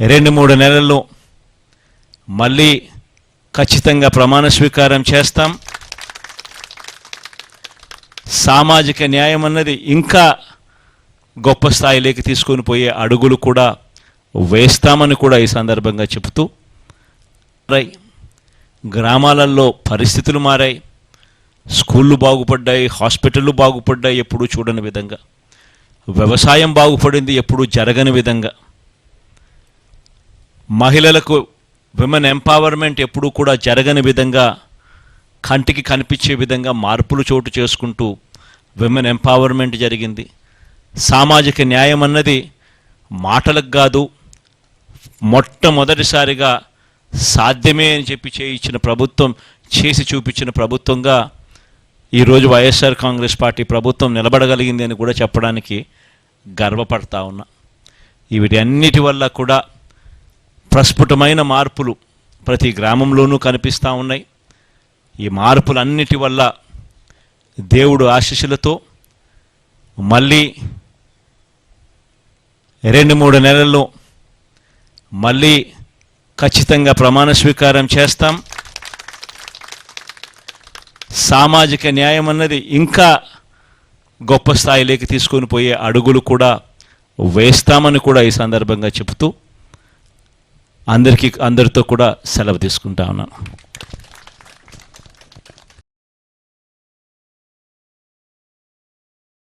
రెండు మూడు నెలల్లో మళ్ళీ ఖచ్చితంగా ప్రమాణ స్వీకారం చేస్తాం. సామాజిక న్యాయం అన్నది ఇంకా గొప్ప స్థాయిలోకి తీసుకొని పోయే అడుగులు కూడా వేస్తామని కూడా ఈ సందర్భంగా చెబుతూ మారాయి గ్రామాలలో పరిస్థితులు మారాయి. స్కూళ్ళు బాగుపడ్డాయి హాస్పిటళ్ళు బాగుపడ్డాయి ఎప్పుడూ చూడని విధంగా. వ్యవసాయం బాగుపడింది ఎప్పుడూ జరగని విధంగా. మహిళలకు విమెన్ ఎంపవర్మెంట్ ఎప్పుడూ కూడా జరగని విధంగా కంటికి కనిపించే విధంగా మార్పులు చోటు చేసుకుంటూ విమెన్ ఎంపవర్మెంట్ జరిగింది. సామాజిక న్యాయం అన్నది మాటలకు కాదు మొట్టమొదటిసారిగా సాధ్యమే అని చెప్పి చేయించిన ప్రభుత్వం చేసి చూపించిన ప్రభుత్వంగా ఈరోజు వైఎస్ఆర్ కాంగ్రెస్ పార్టీ ప్రభుత్వం నిలబడగలిగింది అని కూడా చెప్పడానికి గర్వపడతా ఉన్నా. వీటన్నిటి వల్ల కూడా ప్రస్ఫుటమైన మార్పులు ప్రతి గ్రామంలోనూ కనిపిస్తూ ఉన్నాయి. ఈ మార్పులన్నిటి వల్ల దేవుడు ఆశీస్సులతో మళ్ళీ రెండు మూడు నెలల్లో మళ్ళీ ఖచ్చితంగా ప్రమాణ స్వీకారం చేస్తాం. సామాజిక న్యాయం అన్నది ఇంకా గొప్ప స్థాయిలోకి తీసుకొని పోయే అడుగులు కూడా వేస్తామని కూడా ఈ సందర్భంగా చెబుతూ అందరికీ అందరితో కూడా సెలవు తీసుకుంటా ఉన్నాను.